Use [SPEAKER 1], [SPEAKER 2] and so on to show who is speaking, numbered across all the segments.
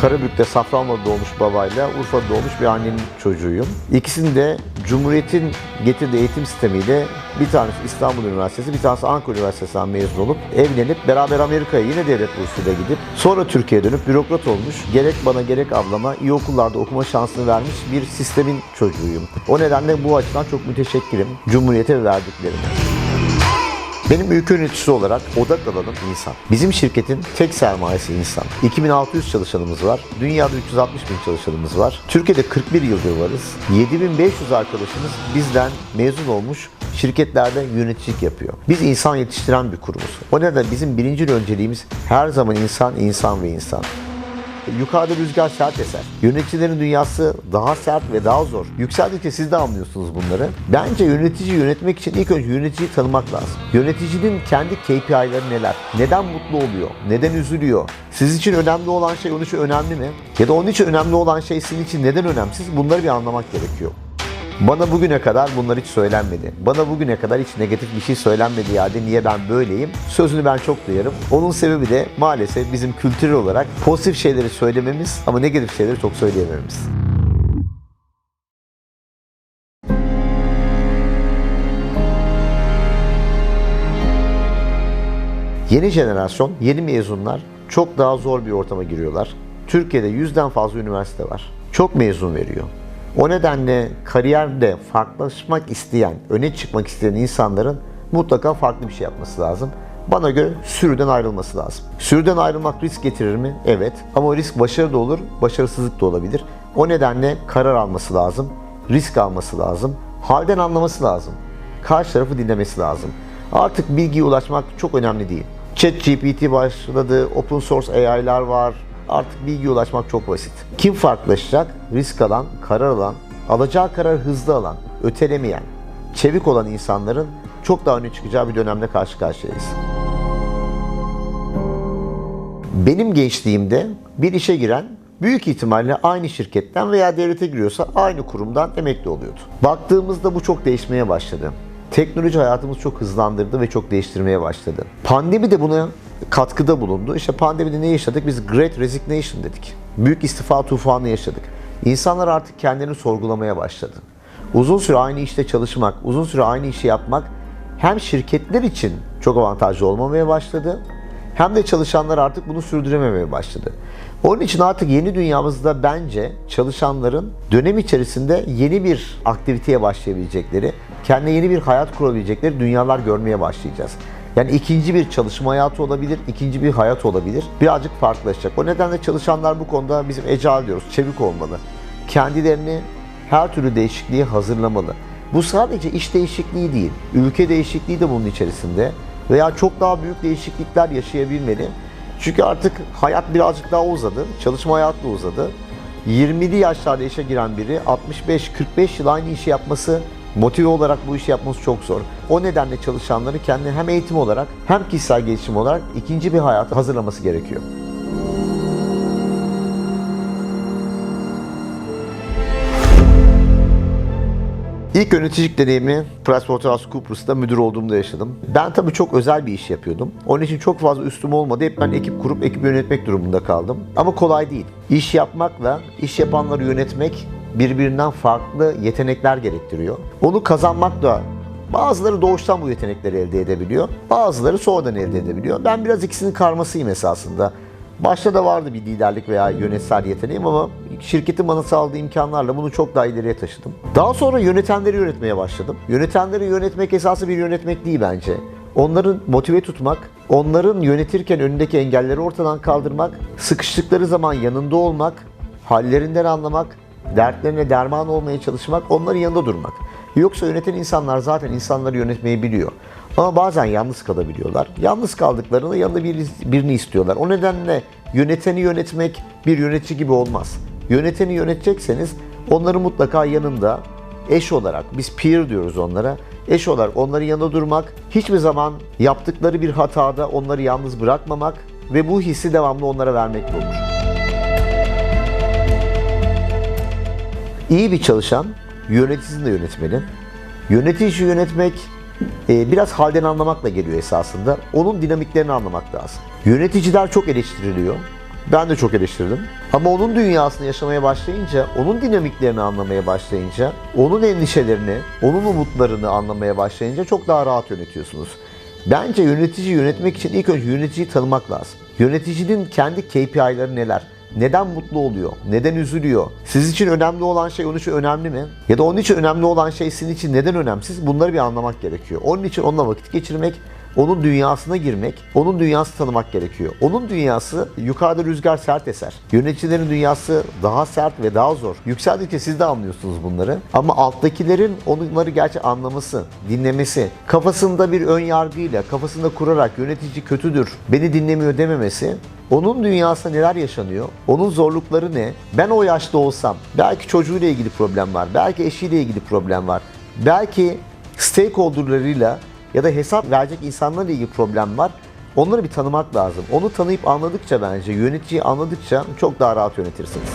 [SPEAKER 1] Karabük'te Safranbolu'da doğmuş babayla Urfa'da doğmuş bir annenin çocuğuyum. İkisini de Cumhuriyet'in getirdiği eğitim sistemiyle bir tanesi İstanbul Üniversitesi, bir tanesi Ankara Üniversitesi'nden mezun olup evlenip beraber Amerika'ya yine devlet bursuyla gidip sonra Türkiye'ye dönüp bürokrat olmuş. Gerek bana gerek ablama iyi okullarda okuma şansını vermiş bir sistemin çocuğuyum. O nedenle bu açıdan çok müteşekkirim Cumhuriyet'e verdiklerine. Benim ülke yöneticisi olarak odak alanım insan. Bizim şirketin tek sermayesi insan. 2600 çalışanımız var. Dünyada 360 bin çalışanımız var. Türkiye'de 41 yıldır varız. 7500 arkadaşımız bizden mezun olmuş şirketlerde yöneticilik yapıyor. Biz insan yetiştiren bir kurumuz. O nedenle bizim birinci önceliğimiz her zaman insan, insan ve insan. Yukarıda rüzgar sert eser. Yöneticilerin dünyası daha sert ve daha zor. Yükseldikçe siz de anlıyorsunuz bunları. Bence yönetici yönetmek için ilk önce yöneticiyi tanımak lazım. Yöneticinin kendi KPI'leri neler? Neden mutlu oluyor? Neden üzülüyor? Siz için önemli olan şey onun için önemli mi? Ya da onun için önemli olan şey sizin için neden önemsiz? Bunları bir anlamak gerekiyor. Bana bugüne kadar bunlar hiç söylenmedi. Bana bugüne kadar hiç negatif bir şey söylenmedi yerde niye ben böyleyim? Sözünü ben çok duyarım. Onun sebebi de maalesef bizim kültürel olarak pozitif şeyleri söylememiz ama negatif şeyleri çok söyleyemememiz. Yeni jenerasyon, yeni mezunlar çok daha zor bir ortama giriyorlar. Türkiye'de yüzden fazla üniversite var. Çok mezun veriyor. O nedenle kariyerde farklılaşmak isteyen, öne çıkmak isteyen insanların mutlaka farklı bir şey yapması lazım. Bana göre sürüden ayrılması lazım. Sürüden ayrılmak risk getirir mi? Evet. Ama risk başarı da olur, başarısızlık da olabilir. O nedenle karar alması lazım, risk alması lazım, halden anlaması lazım. Karşı tarafı dinlemesi lazım. Artık bilgiye ulaşmak çok önemli değil. ChatGPT başladı, open source AI'lar var. Artık bilgiye ulaşmak çok basit. Kim farklılaşacak? Risk alan, karar alan, alacağı karar hızlı alan, ötelemeyen, çevik olan insanların çok daha öne çıkacağı bir dönemle karşı karşıyayız. Benim gençliğimde bir işe giren büyük ihtimalle aynı şirketten veya devlete giriyorsa aynı kurumdan emekli oluyordu. Baktığımızda bu çok değişmeye başladı. Teknoloji hayatımızı çok hızlandırdı ve çok değiştirmeye başladı. Pandemi de buna katkıda bulundu. İşte pandemide ne yaşadık? Biz Great Resignation dedik. Büyük istifa tufanı yaşadık. İnsanlar artık kendilerini sorgulamaya başladı. Uzun süre aynı işte çalışmak, uzun süre aynı işi yapmak hem şirketler için çok avantajlı olmamaya başladı hem de çalışanlar artık bunu sürdürememeye başladı. Onun için artık yeni dünyamızda bence çalışanların dönem içerisinde yeni bir aktiviteye başlayabilecekleri, kendine yeni bir hayat kurabilecekleri dünyalar görmeye başlayacağız. Yani ikinci bir çalışma hayatı olabilir, ikinci bir hayat olabilir. Birazcık farklılaşacak. O nedenle çalışanlar bu konuda bizim ecal diyoruz, çevik olmalı. Kendilerini her türlü değişikliğe hazırlamalı. Bu sadece iş değişikliği değil, ülke değişikliği de bunun içerisinde veya çok daha büyük değişiklikler yaşayabilmeli. Çünkü artık hayat birazcık daha uzadı, çalışma hayatı da uzadı. 20'li yaşlarda işe giren biri 65-45 yıl aynı işi yapması, motive olarak bu işi yapması çok zor. O nedenle çalışanları kendini hem eğitim olarak hem kişisel gelişim olarak ikinci bir hayata hazırlaması gerekiyor. İlk yöneticilik deneyimi PricewaterhouseCoopers'ta müdür olduğumda yaşadım. Ben tabii çok özel bir iş yapıyordum. Onun için çok fazla üstüm olmadı. Hep ben ekip kurup ekip yönetmek durumunda kaldım. Ama kolay değil. İş yapmakla iş yapanları yönetmek birbirinden farklı yetenekler gerektiriyor. Onu kazanmak da Bazıları doğuştan bu yetenekleri elde edebiliyor. Bazıları sonradan elde edebiliyor. Ben biraz ikisinin karmasıyım esasında. Başta da vardı bir liderlik veya yönetsel yeteneğim ama şirketin bana sağladığı imkanlarla bunu çok daha ileriye taşıdım. Daha sonra yönetenleri yönetmeye başladım. Yönetenleri yönetmek esası bir yönetmek değil bence. Onların motive tutmak, onların yönetirken önündeki engelleri ortadan kaldırmak, sıkıştıkları zaman yanında olmak, hallerinden anlamak, dertlerine derman olmaya çalışmak, onların yanında durmak. Yoksa yöneten insanlar zaten insanları yönetmeyi biliyor. Ama bazen yalnız kalabiliyorlar. Yalnız kaldıklarında yanında bir, birini istiyorlar. O nedenle yöneteni yönetmek bir yönetici gibi olmaz. Yöneteni yönetecekseniz onları mutlaka yanında eş olarak, biz peer diyoruz onlara, eş olarak onların yanında durmak, hiçbir zaman yaptıkları bir hatada onları yalnız bırakmamak ve bu hissi devamlı onlara vermekle olur. İyi bir çalışan yöneticisini de yönetmeli. Yönetici yönetmek e, biraz halden anlamakla geliyor esasında. Onun dinamiklerini anlamak lazım. Yöneticiler çok eleştiriliyor. Ben de çok eleştirdim. Ama onun dünyasını yaşamaya başlayınca, onun dinamiklerini anlamaya başlayınca, onun endişelerini, onun umutlarını anlamaya başlayınca çok daha rahat yönetiyorsunuz. Bence yönetici yönetmek için ilk önce yöneticiyi tanımak lazım. Yöneticinin kendi KPI'ları neler? Neden mutlu oluyor? Neden üzülüyor? Sizin için önemli olan şey onun için önemli mi? Ya da onun için önemli olan şey sizin için neden önemsiz? Bunları bir anlamak gerekiyor. Onun için onunla vakit geçirmek, onun dünyasına girmek, onun dünyasını tanımak gerekiyor. Onun dünyası yukarıda rüzgar sert eser. Yöneticilerin dünyası daha sert ve daha zor. Yükseldikçe siz de anlıyorsunuz bunları. Ama alttakilerin onları gerçek anlaması, dinlemesi, kafasında bir ön yargıyla, kafasında kurarak yönetici kötüdür, beni dinlemiyor dememesi onun dünyasında neler yaşanıyor? Onun zorlukları ne? Ben o yaşta olsam belki çocuğuyla ilgili problem var. Belki eşiyle ilgili problem var. Belki stakeholderlarıyla ya da hesap verecek insanlarla ilgili problem var. Onları bir tanımak lazım. Onu tanıyıp anladıkça bence, yöneticiyi anladıkça çok daha rahat yönetirsiniz.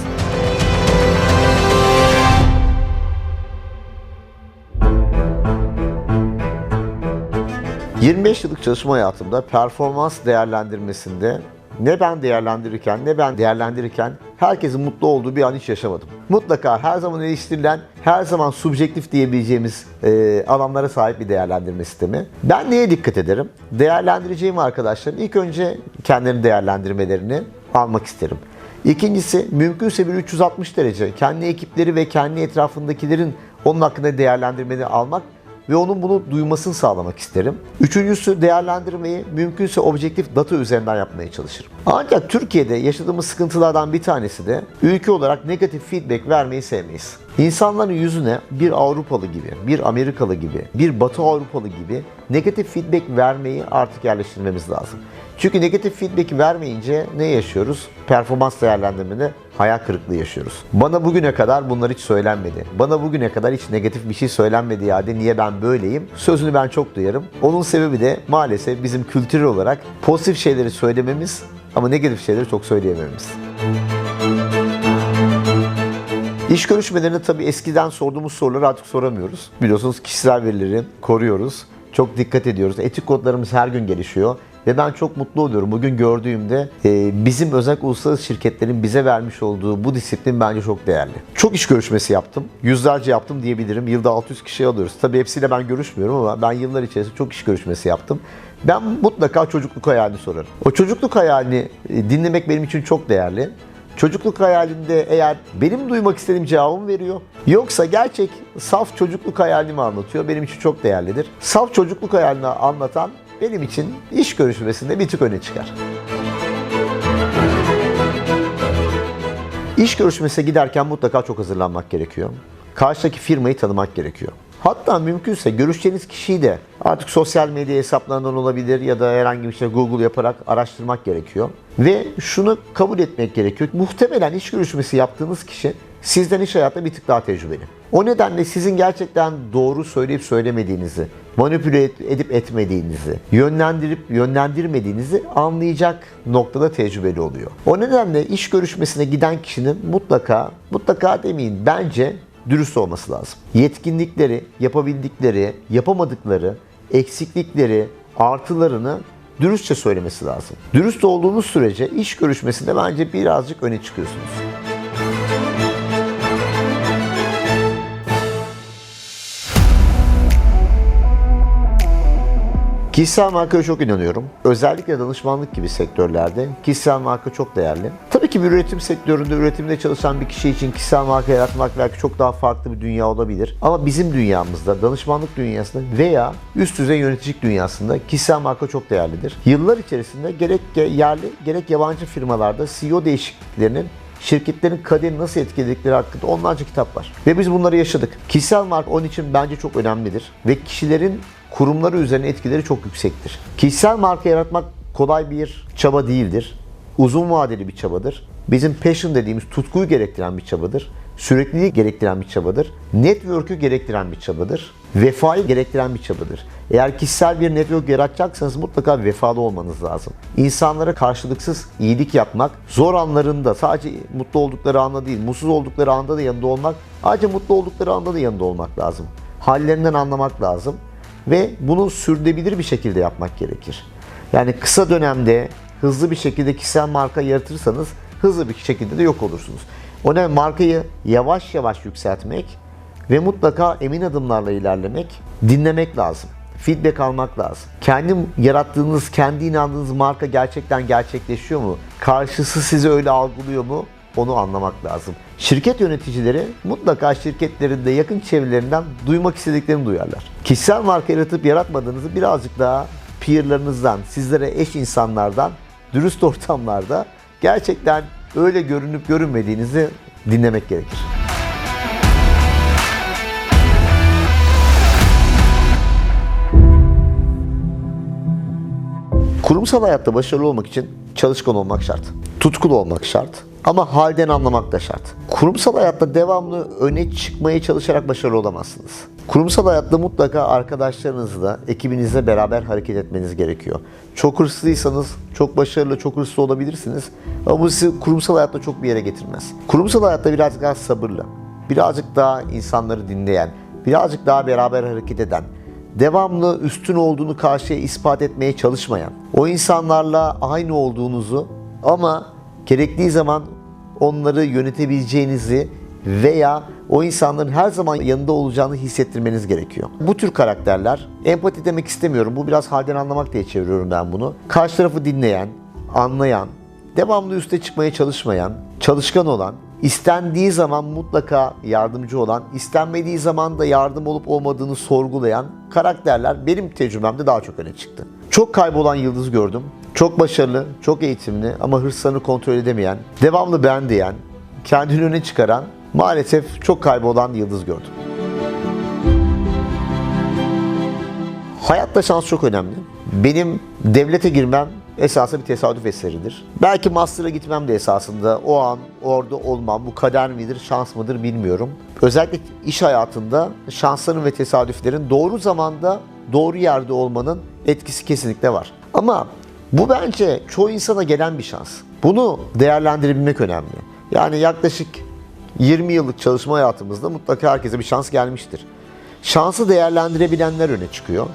[SPEAKER 1] ...25 yıllık çalışma hayatımda performans değerlendirmesinde ne ben değerlendirirken ne ben değerlendirirken herkesin mutlu olduğu bir an hiç yaşamadım. Mutlaka her zaman eleştirilen, her zaman subjektif diyebileceğimiz e, alanlara sahip bir değerlendirme sistemi. Ben neye dikkat ederim? Değerlendireceğim arkadaşların ilk önce kendilerini değerlendirmelerini almak isterim. İkincisi mümkünse bir 360 derece kendi ekipleri ve kendi etrafındakilerin onun hakkında değerlendirmeni almak ve onun bunu duymasını sağlamak isterim. Üçüncüsü değerlendirmeyi mümkünse objektif data üzerinden yapmaya çalışırım. Ancak Türkiye'de yaşadığımız sıkıntılardan bir tanesi de ülke olarak negatif feedback vermeyi sevmeyiz. İnsanların yüzüne bir Avrupalı gibi, bir Amerikalı gibi, bir Batı Avrupalı gibi negatif feedback vermeyi artık yerleştirmemiz lazım. Çünkü negatif feedback vermeyince ne yaşıyoruz? Performans değerlendirmede hayal kırıklığı yaşıyoruz. Bana bugüne kadar bunlar hiç söylenmedi. Bana bugüne kadar hiç negatif bir şey söylenmedi ya de niye ben böyleyim? Sözünü ben çok duyarım. Onun sebebi de maalesef bizim kültürel olarak pozitif şeyleri söylememiz ama negatif şeyleri çok söyleyemememiz. İş görüşmelerinde tabii eskiden sorduğumuz soruları artık soramıyoruz. Biliyorsunuz kişisel verileri koruyoruz. Çok dikkat ediyoruz. Etik kodlarımız her gün gelişiyor. Ve ben çok mutlu oluyorum. Bugün gördüğümde e, bizim özellikle uluslararası şirketlerin bize vermiş olduğu bu disiplin bence çok değerli. Çok iş görüşmesi yaptım. Yüzlerce yaptım diyebilirim. Yılda 600 kişi alıyoruz. Tabii hepsiyle ben görüşmüyorum ama ben yıllar içerisinde çok iş görüşmesi yaptım. Ben mutlaka çocukluk hayalini sorarım. O çocukluk hayalini e, dinlemek benim için çok değerli. Çocukluk hayalinde eğer benim duymak istediğim cevabımı veriyor. Yoksa gerçek saf çocukluk hayalimi anlatıyor. Benim için çok değerlidir. Saf çocukluk hayalini anlatan benim için iş görüşmesinde bir tık öne çıkar. İş görüşmesine giderken mutlaka çok hazırlanmak gerekiyor. Karşıdaki firmayı tanımak gerekiyor. Hatta mümkünse görüşeceğiniz kişiyi de artık sosyal medya hesaplarından olabilir ya da herhangi bir şey Google yaparak araştırmak gerekiyor. Ve şunu kabul etmek gerekiyor. Muhtemelen iş görüşmesi yaptığınız kişi sizden iş hayatında bir tık daha tecrübeli. O nedenle sizin gerçekten doğru söyleyip söylemediğinizi, manipüle edip etmediğinizi, yönlendirip yönlendirmediğinizi anlayacak noktada tecrübeli oluyor. O nedenle iş görüşmesine giden kişinin mutlaka, mutlaka demeyin bence dürüst olması lazım. Yetkinlikleri, yapabildikleri, yapamadıkları, eksiklikleri, artılarını dürüstçe söylemesi lazım. Dürüst olduğunuz sürece iş görüşmesinde bence birazcık öne çıkıyorsunuz. Kişisel markaya çok inanıyorum. Özellikle danışmanlık gibi sektörlerde kişisel marka çok değerli. Tabii ki bir üretim sektöründe, üretimde çalışan bir kişi için kişisel marka yaratmak belki çok daha farklı bir dünya olabilir. Ama bizim dünyamızda, danışmanlık dünyasında veya üst düzey yöneticilik dünyasında kişisel marka çok değerlidir. Yıllar içerisinde gerek yerli gerek yabancı firmalarda CEO değişikliklerinin şirketlerin kaderini nasıl etkiledikleri hakkında onlarca kitap var. Ve biz bunları yaşadık. Kişisel marka onun için bence çok önemlidir. Ve kişilerin kurumları üzerine etkileri çok yüksektir. Kişisel marka yaratmak kolay bir çaba değildir. Uzun vadeli bir çabadır. Bizim passion dediğimiz tutkuyu gerektiren bir çabadır. Sürekliliği gerektiren bir çabadır. Network'ü gerektiren bir çabadır. Vefayı gerektiren bir çabadır. Eğer kişisel bir network yaratacaksanız mutlaka vefalı olmanız lazım. İnsanlara karşılıksız iyilik yapmak, zor anlarında sadece mutlu oldukları anda değil, mutsuz oldukları anda da yanında olmak, ayrıca mutlu oldukları anda da yanında olmak lazım. Hallerinden anlamak lazım ve bunu sürdürülebilir bir şekilde yapmak gerekir. Yani kısa dönemde hızlı bir şekilde kişisel marka yaratırsanız hızlı bir şekilde de yok olursunuz. O nedenle markayı yavaş yavaş yükseltmek ve mutlaka emin adımlarla ilerlemek, dinlemek lazım. Feedback almak lazım. Kendim yarattığınız, kendi inandığınız marka gerçekten gerçekleşiyor mu? Karşısı sizi öyle algılıyor mu? Onu anlamak lazım. Şirket yöneticileri mutlaka şirketlerinde yakın çevrelerinden duymak istediklerini duyarlar. Kişisel marka yaratıp yaratmadığınızı birazcık daha peerlarınızdan, sizlere eş insanlardan, dürüst ortamlarda gerçekten öyle görünüp görünmediğinizi dinlemek gerekir. Kurumsal hayatta başarılı olmak için çalışkan olmak şart. Tutkulu olmak şart. Ama halden anlamak da şart. Kurumsal hayatta devamlı öne çıkmaya çalışarak başarılı olamazsınız. Kurumsal hayatta mutlaka arkadaşlarınızla, ekibinizle beraber hareket etmeniz gerekiyor. Çok hırslıysanız çok başarılı, çok hırslı olabilirsiniz. Ama bu sizi kurumsal hayatta çok bir yere getirmez. Kurumsal hayatta birazcık daha sabırlı, birazcık daha insanları dinleyen, birazcık daha beraber hareket eden, devamlı üstün olduğunu karşıya ispat etmeye çalışmayan, o insanlarla aynı olduğunuzu ama gerektiği zaman onları yönetebileceğinizi veya o insanların her zaman yanında olacağını hissettirmeniz gerekiyor. Bu tür karakterler, empati demek istemiyorum, bu biraz halden anlamak diye çeviriyorum ben bunu. Karşı tarafı dinleyen, anlayan, devamlı üste çıkmaya çalışmayan, çalışkan olan, istendiği zaman mutlaka yardımcı olan, istenmediği zaman da yardım olup olmadığını sorgulayan karakterler benim tecrübemde daha çok öne çıktı. Çok kaybolan yıldız gördüm. Çok başarılı, çok eğitimli ama hırslarını kontrol edemeyen, devamlı ben diyen, kendini öne çıkaran maalesef çok kaybolan yıldız gördüm. Hayatta şans çok önemli. Benim devlete girmem esasında bir tesadüf eseridir. Belki master'a gitmem de esasında o an orada olmam, bu kader midir, şans mıdır bilmiyorum. Özellikle iş hayatında şansların ve tesadüflerin doğru zamanda, doğru yerde olmanın etkisi kesinlikle var. Ama bu bence çoğu insana gelen bir şans. Bunu değerlendirebilmek önemli. Yani yaklaşık 20 yıllık çalışma hayatımızda mutlaka herkese bir şans gelmiştir. Şansı değerlendirebilenler öne çıkıyor.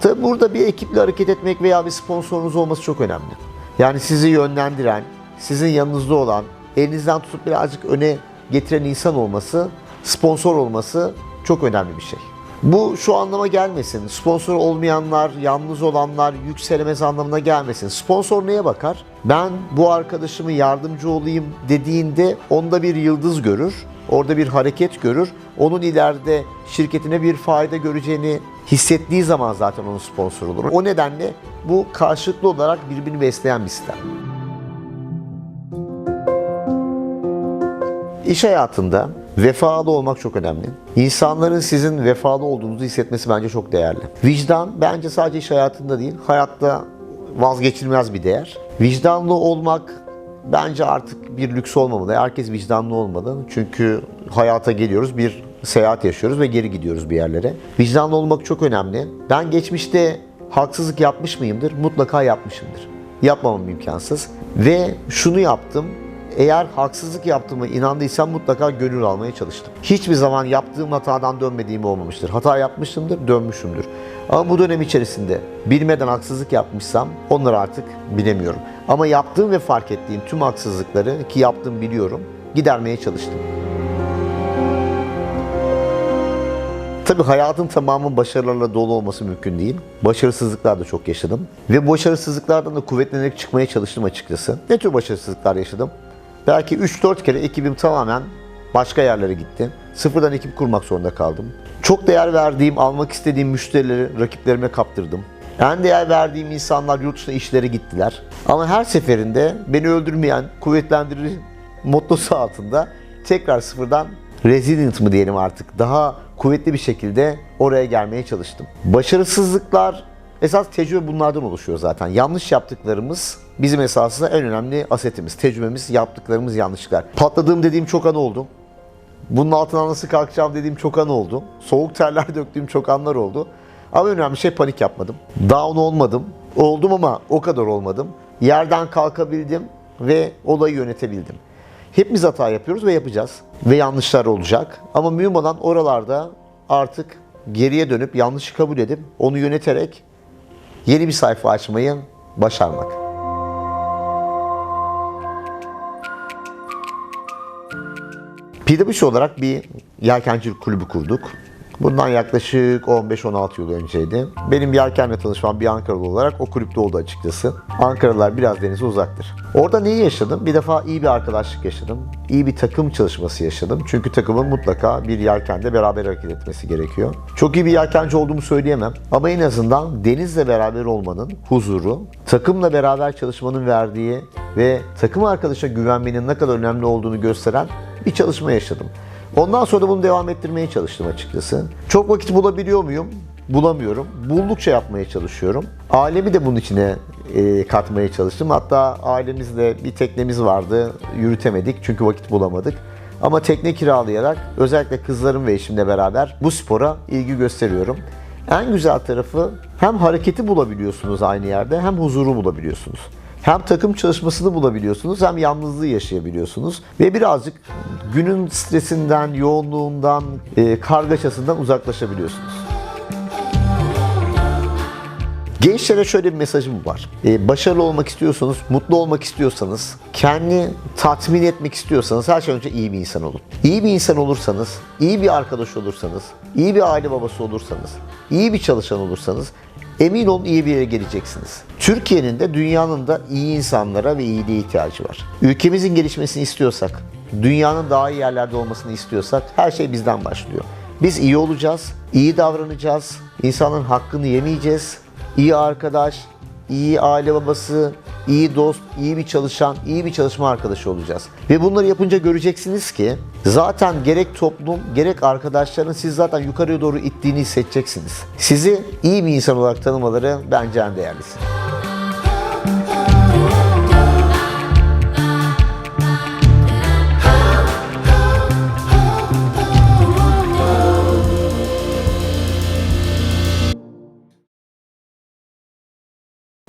[SPEAKER 1] Tabi burada bir ekiple hareket etmek veya bir sponsorunuz olması çok önemli. Yani sizi yönlendiren, sizin yanınızda olan, elinizden tutup birazcık öne getiren insan olması, sponsor olması çok önemli bir şey. Bu şu anlama gelmesin. Sponsor olmayanlar, yalnız olanlar yükselemez anlamına gelmesin. Sponsor neye bakar? Ben bu arkadaşımı yardımcı olayım dediğinde onda bir yıldız görür. Orada bir hareket görür. Onun ileride şirketine bir fayda göreceğini hissettiği zaman zaten onun sponsor olur. O nedenle bu karşılıklı olarak birbirini besleyen bir sistem. İş hayatında vefalı olmak çok önemli. İnsanların sizin vefalı olduğunuzu hissetmesi bence çok değerli. Vicdan bence sadece iş hayatında değil, hayatta vazgeçilmez bir değer. Vicdanlı olmak bence artık bir lüks olmamalı. Herkes vicdanlı olmalı. Çünkü hayata geliyoruz, bir seyahat yaşıyoruz ve geri gidiyoruz bir yerlere. Vicdanlı olmak çok önemli. Ben geçmişte haksızlık yapmış mıyımdır? Mutlaka yapmışımdır. Yapmamam imkansız. Ve şunu yaptım. Eğer haksızlık yaptığıma inandıysam mutlaka gönül almaya çalıştım. Hiçbir zaman yaptığım hatadan dönmediğim olmamıştır. Hata yapmışımdır, dönmüşümdür. Ama bu dönem içerisinde bilmeden haksızlık yapmışsam onları artık bilemiyorum. Ama yaptığım ve fark ettiğim tüm haksızlıkları ki yaptım biliyorum gidermeye çalıştım. Tabii hayatın tamamı başarılarla dolu olması mümkün değil. Başarısızlıklar da çok yaşadım. Ve başarısızlıklardan da kuvvetlenerek çıkmaya çalıştım açıkçası. Ne tür başarısızlıklar yaşadım? Belki 3-4 kere ekibim tamamen başka yerlere gitti. Sıfırdan ekip kurmak zorunda kaldım. Çok değer verdiğim, almak istediğim müşterileri rakiplerime kaptırdım. En değer verdiğim insanlar yurt dışına işlere gittiler. Ama her seferinde beni öldürmeyen, kuvvetlendirir mottosu altında tekrar sıfırdan resilient mı diyelim artık daha kuvvetli bir şekilde oraya gelmeye çalıştım. Başarısızlıklar esas tecrübe bunlardan oluşuyor zaten. Yanlış yaptıklarımız bizim esasında en önemli asetimiz, tecrübemiz, yaptıklarımız yanlışlıklar. Patladığım dediğim çok an oldu. Bunun altından nasıl kalkacağım dediğim çok an oldu. Soğuk terler döktüğüm çok anlar oldu. Ama önemli şey panik yapmadım. Down olmadım. Oldum ama o kadar olmadım. Yerden kalkabildim ve olayı yönetebildim. Hepimiz hata yapıyoruz ve yapacağız. Ve yanlışlar olacak. Ama mühim olan oralarda artık geriye dönüp yanlışı kabul edip onu yöneterek yeni bir sayfa açmayı başarmak. PwC olarak bir yelkencilik kulübü kurduk. Bundan yaklaşık 15-16 yıl önceydi. Benim yelkenle tanışmam bir Ankaralı olarak o kulüpte oldu açıkçası. Ankaralılar biraz denize uzaktır. Orada neyi yaşadım? Bir defa iyi bir arkadaşlık yaşadım. İyi bir takım çalışması yaşadım. Çünkü takımın mutlaka bir yelkende beraber hareket etmesi gerekiyor. Çok iyi bir yelkenci olduğumu söyleyemem. Ama en azından denizle beraber olmanın huzuru, takımla beraber çalışmanın verdiği ve takım arkadaşa güvenmenin ne kadar önemli olduğunu gösteren bir çalışma yaşadım. Ondan sonra bunu devam ettirmeye çalıştım açıkçası. Çok vakit bulabiliyor muyum? Bulamıyorum. Buldukça yapmaya çalışıyorum. Ailemi de bunun içine e, katmaya çalıştım. Hatta ailemizde bir teknemiz vardı. Yürütemedik çünkü vakit bulamadık. Ama tekne kiralayarak özellikle kızlarım ve eşimle beraber bu spora ilgi gösteriyorum. En güzel tarafı hem hareketi bulabiliyorsunuz aynı yerde hem huzuru bulabiliyorsunuz. Hem takım çalışmasını bulabiliyorsunuz hem yalnızlığı yaşayabiliyorsunuz. Ve birazcık günün stresinden, yoğunluğundan, e, kargaşasından uzaklaşabiliyorsunuz. Gençlere şöyle bir mesajım var. Ee, başarılı olmak istiyorsanız, mutlu olmak istiyorsanız, kendi tatmin etmek istiyorsanız her şey önce iyi bir insan olun. İyi bir insan olursanız, iyi bir arkadaş olursanız, iyi bir aile babası olursanız, iyi bir çalışan olursanız emin olun iyi bir yere geleceksiniz. Türkiye'nin de dünyanın da iyi insanlara ve iyiliğe ihtiyacı var. Ülkemizin gelişmesini istiyorsak, dünyanın daha iyi yerlerde olmasını istiyorsak her şey bizden başlıyor. Biz iyi olacağız, iyi davranacağız, insanın hakkını yemeyeceğiz, iyi arkadaş, iyi aile babası, iyi dost, iyi bir çalışan, iyi bir çalışma arkadaşı olacağız. Ve bunları yapınca göreceksiniz ki zaten gerek toplum gerek arkadaşların siz zaten yukarıya doğru ittiğini hissedeceksiniz. Sizi iyi bir insan olarak tanımaları bence en değerlisi.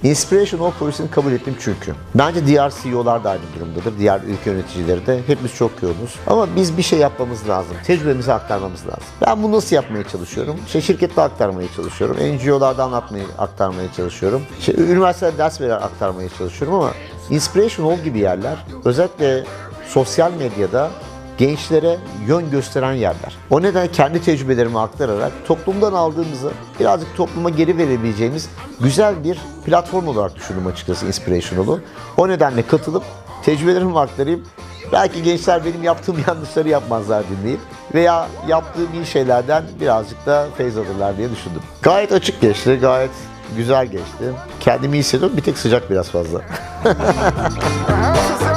[SPEAKER 1] Inspiration All projesini kabul ettim çünkü. Bence diğer CEO'lar da aynı durumdadır. Diğer ülke yöneticileri de. Hepimiz çok yoğunuz. Ama biz bir şey yapmamız lazım. Tecrübemizi aktarmamız lazım. Ben bunu nasıl yapmaya çalışıyorum? İşte şirkette aktarmaya çalışıyorum. NGO'larda anlatmaya, aktarmaya çalışıyorum. İşte üniversitede ders vererek aktarmaya çalışıyorum ama Inspiration All gibi yerler özellikle sosyal medyada gençlere yön gösteren yerler. O nedenle kendi tecrübelerimi aktararak toplumdan aldığımızı birazcık topluma geri verebileceğimiz güzel bir platform olarak düşündüm açıkçası Inspirational'u. O nedenle katılıp tecrübelerimi aktarayım. Belki gençler benim yaptığım yanlışları yapmazlar dinleyip veya yaptığım iyi şeylerden birazcık da feyz alırlar diye düşündüm. Gayet açık geçti, gayet güzel geçti. Kendimi iyi hissediyorum, bir tek sıcak biraz fazla.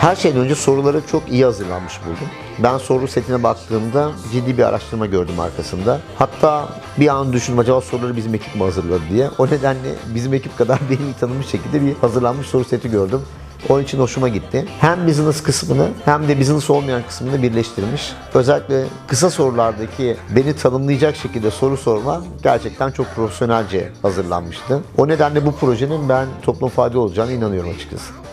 [SPEAKER 1] Her şeyden önce soruları çok iyi hazırlanmış buldum. Ben soru setine baktığımda ciddi bir araştırma gördüm arkasında. Hatta bir an düşündüm acaba soruları bizim ekip mi hazırladı diye. O nedenle bizim ekip kadar benim tanınmış şekilde bir hazırlanmış soru seti gördüm. Onun için hoşuma gitti. Hem business kısmını hem de business olmayan kısmını birleştirmiş. Özellikle kısa sorulardaki beni tanımlayacak şekilde soru sorma gerçekten çok profesyonelce hazırlanmıştı. O nedenle bu projenin ben toplum faydalı olacağına inanıyorum açıkçası.